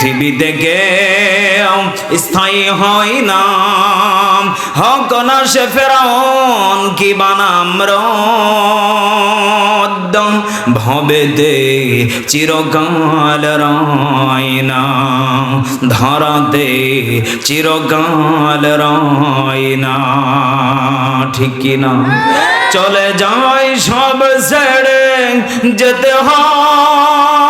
পৃথিবীতে কেউ স্থায়ী হয় না হক না সে ফেরাউন, কি বানাম রদ্দম। ভবেতে চিরকাল রয় না। ধরাতে চিরকাল রয় না। ঠিক কি না? চলে যাই সব ছেড়ে যেতে হয়।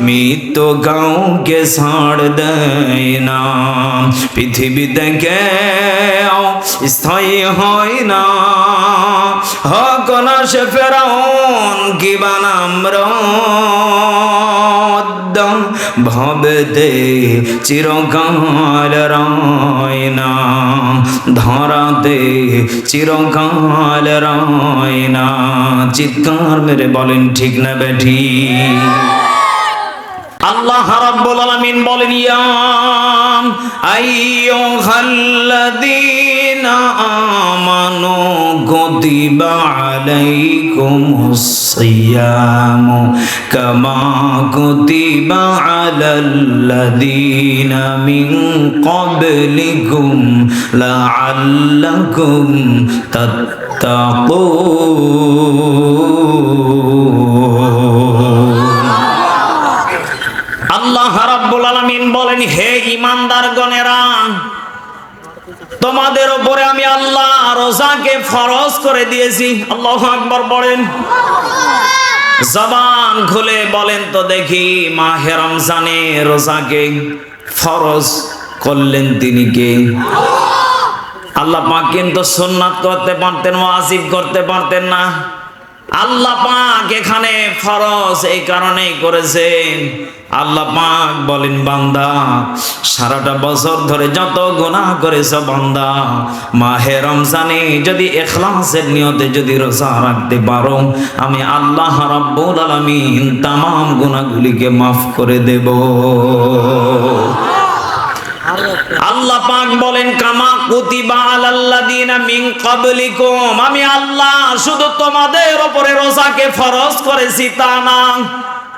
মৃত্যু গাঁওকে ছাড় দেয় না। পৃথিবীতে কেউ স্থায়ী হয় না। হক না সে ফেরাউন, কি বানাম রদ্দম ভবেতে চিরকাল রয় না। ধরাতে চিরকাল রয় না। চিৎকার মেরে বলেন, ঠিক না বেঠি? আল্লাহ রাব্বুল আলামিন বলেন ইয়াম আইয়ুহাল্লাযীনা আমানু কুতিবা আলাইকুমুস সিয়ামু কামা কুতিবা আলাল্লাযীনা মিন ক্বাবলিকুম লাআল্লাকুম তাত্তাকুন. রাব্বুল বলেন, হে ইমানদার গণেরা তোমাদের উপরে আমি আল্লাহ রোজাকে ফরজ করে দিয়েছি। আল্লাহ আকবার বলেন। জবান খুলে বলেন তো দেখি মাহে রমজানে রোজাকে ফরজ করলেন তিনি কে? আল্লাহ পাক কিন্তু সুন্নাত করতে পারতেন, ওয়াজিব করতে পারতেন না। আল্লাহ পাক এখানে ফরজ এই কারণেই করেছেন। আল্লাহ পাক বলেন, বান্দা, সারাটা বছর ধরে যত গুনাহ করেছ বান্দা, মাহে রমজানে যদি এখলাসের নিয়তে যদি রোজা রাখতে পারো, আমি আল্লাহ রাব্বুল আলামিন তামাম গুনাহগুলিকে মাফ করে দেব। আল্লাহ পাক বলেন, কামা কুতিবা আলাল্লাযিনা মিন আমি আল্লাহ, শুধু তোমাদের উপরে রোজাকে ফরজ করেছি তা না।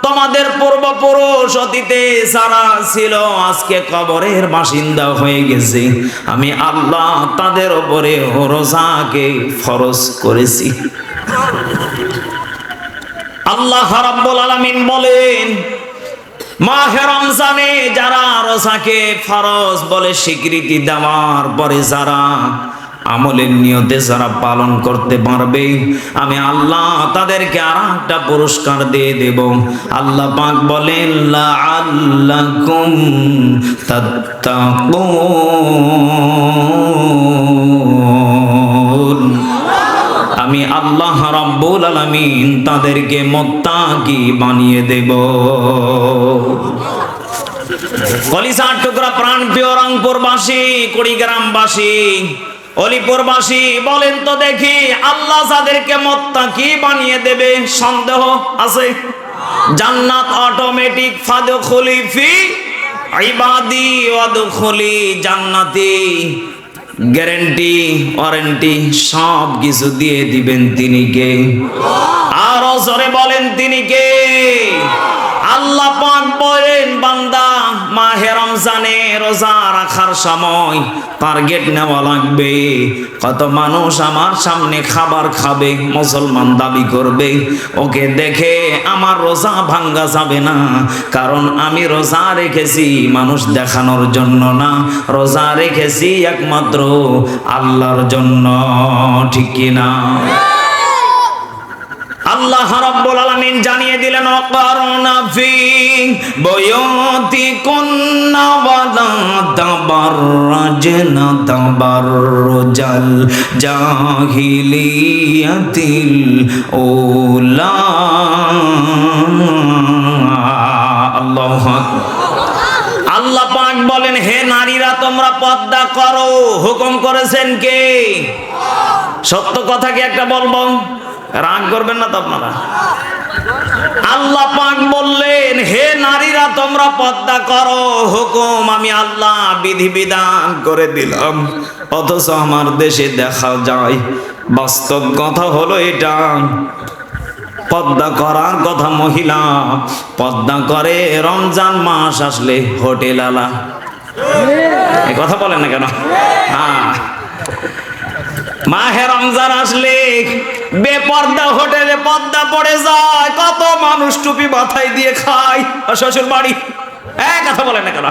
তোমাদের পূর্বপুরুষ অতীতে যারা ছিল, আজকে কবরের বাসিন্দা হয়ে গেছে। আমি আল্লাহ তাদের উপরে রোজাকে ফরজ করেছি। আল্লাহ রাব্বুল আলামিন বলেন মাহে রমজানে যারা রোজাকে ফরজ বলে স্বীকৃতি দেওয়ার পরে যারা আমলের নিয়তে যারা পালন করতে পারবে, আমি আল্লাহ তাদেরকে আর একটা পুরস্কার দিয়ে দেব। আল্লাহ পাক তাত্তাকুন। আমি আল্লাহ রাব্বুল আলামিন তাদেরকে মোত্তাকি বানিয়ে দেব। কলিজার টুকরা প্রাণ রংপুরবাসী, কুড়িগ্রামবাসী, অলিপুরবাসী, বলেন তো দেখি, আল্লাহ যাদেরকে মোত্তাকি বানিয়ে দেবে, সন্দেহ আছে? জান্নাত অটোমেটিক ফাদখুলি ফি ইবাদি জান্নাতি, গ্যারেন্টি, ওয়ারেন্টি, সব কিছু দিয়ে দিবেন তিনি কে? আরও জোরে বলেন তিনি কে? আল্লাহ পাক বলেন, বান্দা মাহে রমজানে রোজা রাখার সময় টার্গেট নেওয়া লাগবে। কত মানুষ আমার সামনে খাবার খাবে, মুসলমান দাবি করবে, ওকে দেখে আমার রোজা ভাঙ্গা যাবে না। কারণ আমি রোজা রেখেছি মানুষ দেখানোর জন্য না, রোজা রেখেছি একমাত্র আল্লাহর জন্য, ঠিক কিনা? আল্লাহ রাব্বুল আলামিন জানিয়ে দিলেন অকারনা ফি বয়তি কুন্না ওয়ালা তাবাররাজনা তাবাররুজাল জাহিলিয়াতিল ওলা আল্লাহু আল্লাহ পাক বলেন, হে নারীরা, তোমরা পর্দা করো। হুকুম করেছেন কে? সত্য কথা কি একটা বলব? রাগ করবেন না তো আপনারা? আল্লাহ পাক বললেন, হে নারীরা, তোমরা পর্দা করো। হুকুম আমি আল্লাহ বিধি বিধান করে দিলাম। অথচ আমার দেশে দেখা যায়, বাস্তব কথা হলো এটা। পদ্মা করার কথা মহিলা পদ্মা করে রমজান মাস আসলে হোটেল আলা। এই কথা বলেন না কেন? হ্যাঁ। মাহে রমজান আসলে বেপর্দা হোটেলে পর্দা পড়ে যায়, কত মানুষ টুপি মাথায় দিয়ে খায়। শ্বশুর বাড়ি এক কথা বলে না কেন?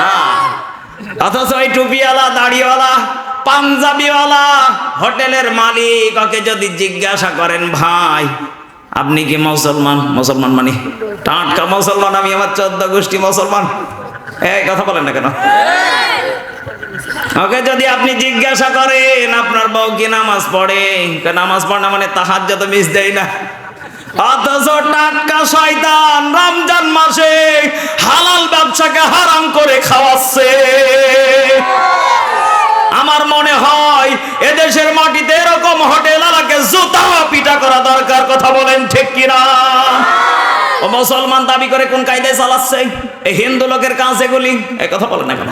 হ্যাঁ। অথচ ওই টুপিওয়ালা, দাড়িওয়ালা, পাঞ্জাবিওয়ালা, হোটেলের মালিক, ওকে যদি জিজ্ঞাসা করেন, ভাই, আপনি কি মুসলমান? মুসলমান মানে টাটকা মুসলমান, আমি আমার চোদ্দ গোষ্ঠী মুসলমান। এই কথা বলেন না কেন? ওকে যদি আপনি জিজ্ঞাসা করেন, আপনার বউ কি নামাজ পড়ে? নামাজ পড়ে না মানে তাহার যত মিস দেয় না। অথচ টাটকা শয়তান রমজান মাসে হালাল ব্যবসাকে হারাম করে খাওয়াচ্ছে। আমার মনে হয় এদেশের মাটিতে এরকম হোটেল আলাকে জুতা পিটা করা দরকার, কথা বলেন ঠিক কিনা? ও মুসলমান দাবি করে কোন কায়দায় চালাচ্ছে? এই হিন্দু লোকের কাজ এগুলি? এই কথা বলেন না কেন?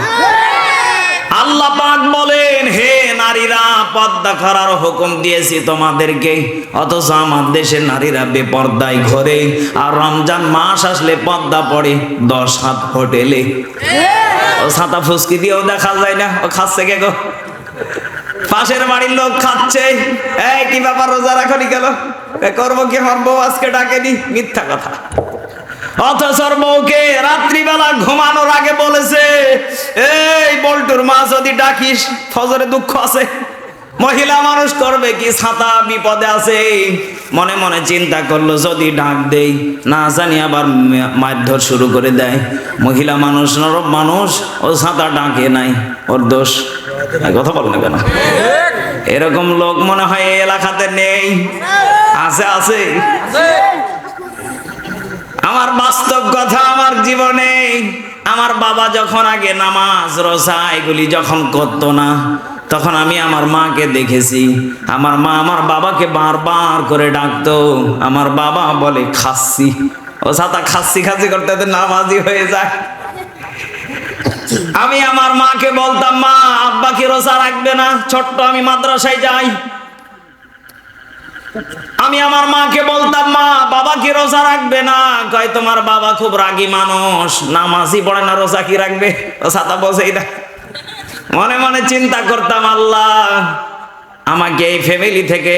আল্লাহ পাক বলেন, হে নারীরা পর্দা করার হুকুম দিয়েছি তোমাদেরকে। অথচ আমার দেশের নারীরা বেপর্দায় ঘরে আর রমজান মাস আসলে পর্দা পড়ে দশ হাত হোটেলে। ও ছাতা ফুসকি দিয়েও দেখা যায় না, ও খাচ্ছে কে গো? পাশের বাড়ির লোক খাচ্ছে। এই, কি ব্যাপার, রোজা রাখনি গেল করব কি বউ আজকে ডাকেনি? মিথ্যা কথা। অথচ ওর বউকে রাত্রিবেলা ঘুমানোর আগে বলেছে, এই বল্টুর মা যদি ডাকিস, ফজরে দুঃখ আছে। মহিলা মানুষ করবে কি? ছাতা বিপদে আছে। মনে মনে চিন্তা করল, যদি ডাক দেই, না জানি আবার মারধর শুরু করে দেয়। মহিলা মানুষ, নরম মানুষ, ও ছাতা ডাকে নাই, ওর দোষ। কথা বল না এরকম লোক মনে হয় এলাকাতে নেই। আছে আছে। আমার বাস্তব কথা আমার জীবনে। আমার বাবা যখন আগে নামাজ, রোজা এগুলি যখন করতো না, তখন আমি আমার মাকে দেখেছি। আমার মা আমার বাবাকে বারবার করে ডাকতো। আমার বাবা বলে, খাসি। ও সাতা, খাসি খাসি করতে নামাজি হয়ে যায়। আমি আমার মাকে বলতাম, মা, আব্বা কি রোজা রাখবে না? ছোট্ট আমি মাদ্রাসায় যাই। আমি আমার মাকে বলতাম, মা, বাবা কি রোজা রাখবে না? কয়, তোমার বাবা খুব রাগী মানুষ। নামাজই পড়ে না, রোজা কি রাখবে? রোজা তো বসেই না মনে মনে চিন্তা করতাম, আল্লাহ আমাকে এই ফ্যামিলি থেকে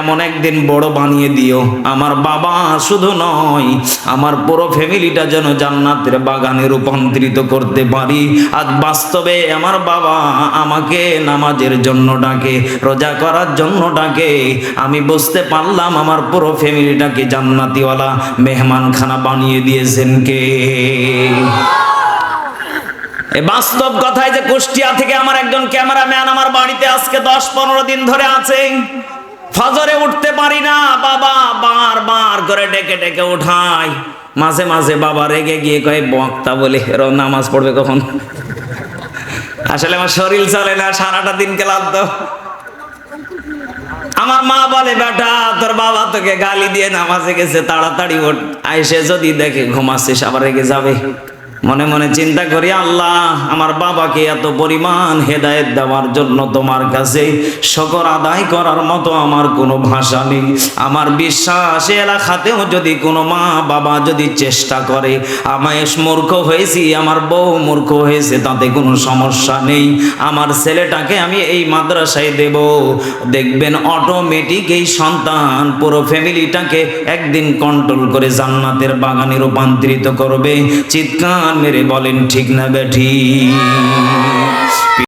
এমন একদিন বড় বানিয়ে দিও। আমার বাবা শুধু নয়, আমার পুরো ফ্যামিলিটা যেন জান্নাতের বাগানে রূপান্তরিত করতে পারি। আজ বাস্তবে আমার বাবা আমাকে নামাজের জন্য ডাকে, রোজা করার জন্য ডাকে। আমি বুঝতে পারলাম আমার পুরো ফ্যামিলিটাকে জান্নাতিওয়ালা মেহমানখানা বানিয়ে দিয়েছেন কে। বাস্তব কথায় যে কুষ্টিয়া থেকে আমার একজন ক্যামেরাম্যান আমার বাড়িতে আজকে দশ পনেরো দিন ধরে আছে। ফজরে উঠতে পারি না, বাবা বার বার করে ডেকে ডেকে উঠাই। মাঝে মাঝে বাবা রেগে গিয়ে কয়, বক্তা বলে এর নামাজ পড়বে কখন? আসলে আমার শরীর চলে না, সারাটা দিন ক্লান্ত আমার মা বলে, বেটা, তোর বাবা তোকে গালি দিয়ে নামাজে গেছে, তাড়াতাড়ি ওঠ। আইসে যদি দেখে ঘুমাচ্ছিস, আবার রেগে যাবে। মনে মনে চিন্তা করি, আল্লাহ, আমার বাবাকে এত পরিমাণ হেদায়েত দেওয়ার জন্য তোমার কাছে শকর আদায় করার মতো আমার কোনো ভাষা নেই। আমার বিশ্বাস এলাকাতেও যদি কোনো মা বাবা যদি চেষ্টা করে আমায় মূর্খ হয়েছি, আমার বউ মূর্খ হয়েছে, তাতে কোনো সমস্যা নেই। আমার ছেলেটাকে আমি এই মাদ্রাসায় দেব। দেখবেন অটোমেটিক এই সন্তান পুরো ফ্যামিলিটাকে একদিন কন্ট্রোল করে জান্নাতের বাগানে রূপান্তরিত করবে। চিৎকার মেরে বলেন ঠিক না বেঠি।